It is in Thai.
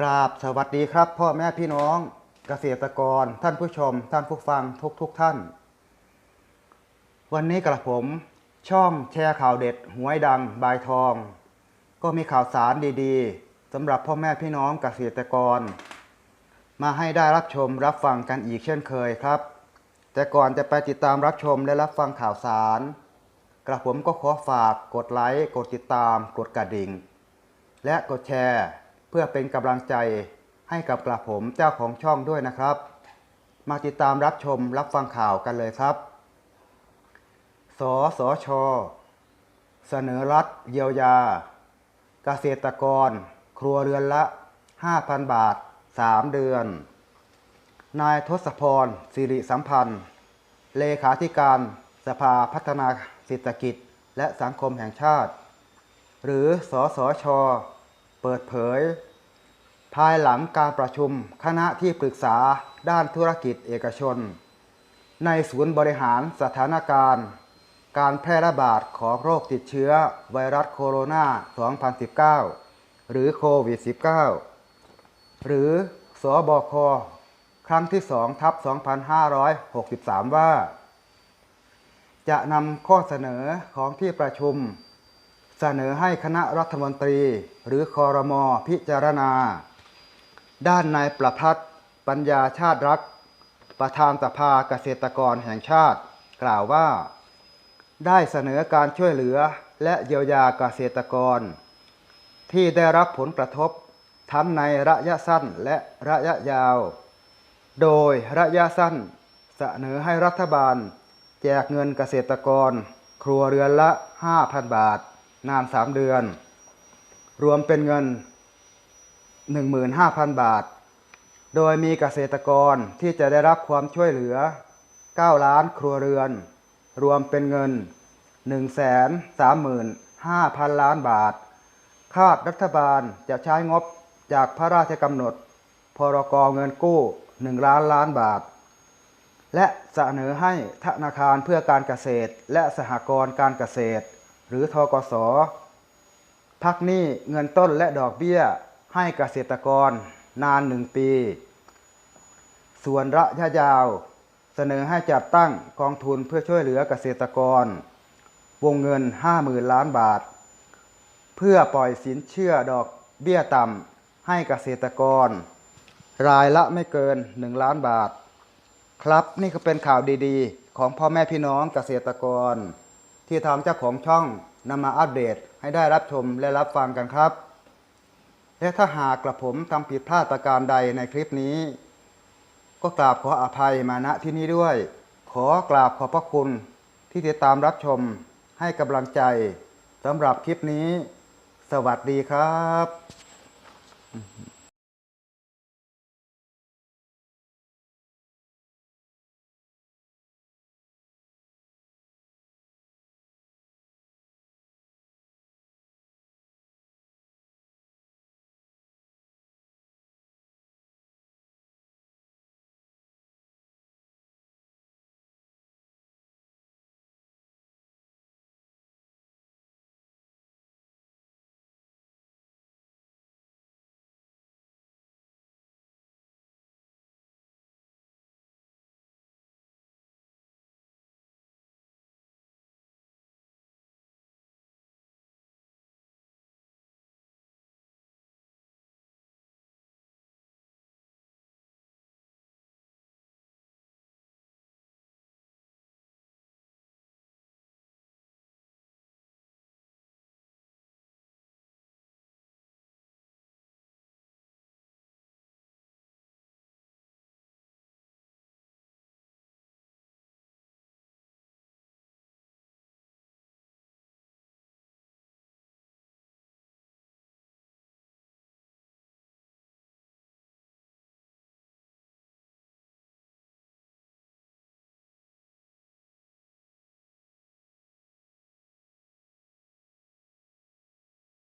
กราบสวัสดีครับ พ่อแม่พี่น้องเกษตรกรท่านผู้ชม ท่านผู้ฟังทุกทุกท่าน วันนี้กระผมช่องแชร์ข่าวเด็ดหวยดังบายทอง ก็มีข่าวสารดีๆสำหรับพ่อแม่พี่น้องเกษตรกร มาให้ได้รับชมรับฟังกันอีกเช่นเคยครับ แต่ก่อนจะไปติดตามรับชมและรับฟังข่าวสาร กระผมก็ขอฝากกดไลค์กดติดตาม กดกระดิ่ง และกดแชร์ พื่อเป็นกำลังใจให้กับกระผมเจ้าของช่องด้วยนะครับ มาติดตามรับชมรับฟังข่าวกันเลยครับ สสช เสนอรัฐเยียวยา เกษตรกร ครัวเรือนละ 5,000 บาท 3 เดือน นายทศพรสิริสัมพันธ์ เลขาธิการสภาพัฒนาเศรษฐกิจและสังคมแห่งชาติ หรือสสช เปิดเผย ภายหลังการประชุมคณะที่ปรึกษาด้านธุรกิจเอกชน ในศูนย์บริหารสถานการณ์ การแพร่ระบาดของโรคติดเชื้อไวรัสโคโรนา 2019 หรือโควิด -19 หรือสอบค ครั้งที่2ทับ 2563 ว่า จะนำข้อเสนอของที่ประชุม เสนอให้คณะรัฐมนตรีหรือคอรมอพิจารณา ด้านนายประพัฒน์ปัญญาชาติรัก ประธานสภาเกษตรกรแห่งชาติ กล่าวว่า ได้เสนอการช่วยเหลือและเยียวยาเกษตรกร ที่ได้รับผลกระทบทั้งในระยะสั้นและระยะยาว โดยระยะสั้นเสนอให้รัฐบาล แจกเงินเกษตรกร ครัวเรือนละ 5,000 บาท นาน 3 เดือน รวมเป็นเงิน 15,000 บาท โดยมีเกษตรกรที่จะได้รับความช่วยเหลือ 9 ล้านครัวเรือน รวมเป็นเงิน 135,000 ล้านบาท คาดรัฐบาลจะใช้งบจากพระราชกำหนด พรกเงินกู้ 1 ล้านล้านบาท และเสนอให้ธนาคารเพื่อการเกษตร และสหกรณ์การเกษตร หรือทกสพักหนี้เงินต้นและดอกเบี้ย ให้เกษตรกรนานหนึ่งปี ส่วนระยะยาวเสนอให้จัดตั้งกองทุนเพื่อช่วยเหลือเกษตรกร วงเงิน 50,000 ล้านบาท เพื่อปล่อยสินเชื่อดอกเบี้ยต่ำให้เกษตรกร รายละไม่เกิน 1 ล้านบาท ครับนี่ก็เป็นข่าวดีๆ ของพ่อแม่พี่น้องเกษตรกร ที่ทางเจ้าของช่องนำมาอัปเดตให้ได้รับชมและรับฟังกันครับ และถ้าหากกระผมทำผิดพลาดประการใดในคลิปนี้ ก็กราบขออภัยมาณที่นี้ด้วย ขอกราบขอบพระคุณที่ติดตามรับชมให้กำลังใจสำหรับคลิปนี้ สวัสดีครับ